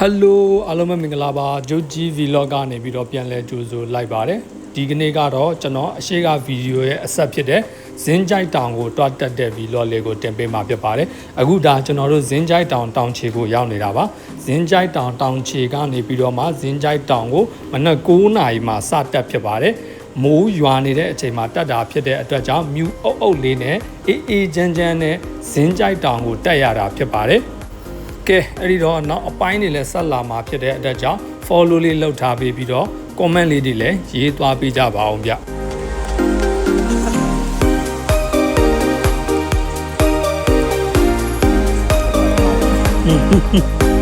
ဟယ်လိုအားလုံးပဲမင်္ဂလာပါဂျိုဂျီ vlog ကနေပြီးတော့ပြန်လဲကြိုဆိုလိုက်ပါတယ်ဒီကနေ့ကတော့ကျွန်တော်အရှိကဗီဒီယိုရဲ့အဆက်ဖြစ်တဲ့ဇင်းကြိုက်တောင်ကိုတွားတက်တဲ့ vlog လေးကိုတင်ပေးမှာဖြစ်ပါတယ်အခုဒါကျွန်တော်တို့ဇင်းကြိုက်တောင်တောင်ချေကိုရောက်နေတာပါဇင်းကြိုက်တောင်တောင်ချေကနေပြီးတော့မှဇင်းကြိုက်တောင်ကိုမနက်9နာရီမှာစတက်ဖြစ်ပါတယ်မိုးရွာနေတဲ့အချိန်မှာတက်တာဖြစ်တဲ့အတွက်ကြောင့်မြူအုပ်အုပ်လေးနဲ့အေးအေးချမ်းချမ်းနဲ့ဇင်းကြိုက်တောင်ကိုတက်ရတာဖြစ်ပါတယ် ကဲအဲ့ဒီတော့နောက်အပိုင်းတွေလည်းဆက်လာမှာဖြစ်တဲ့အတွက်ကြောင့် follow လေးလုပ်ထားပေးပြီးတော့ comment လေးတွေလည်းရေးသွားပေးကြပါအောင်ဗျ။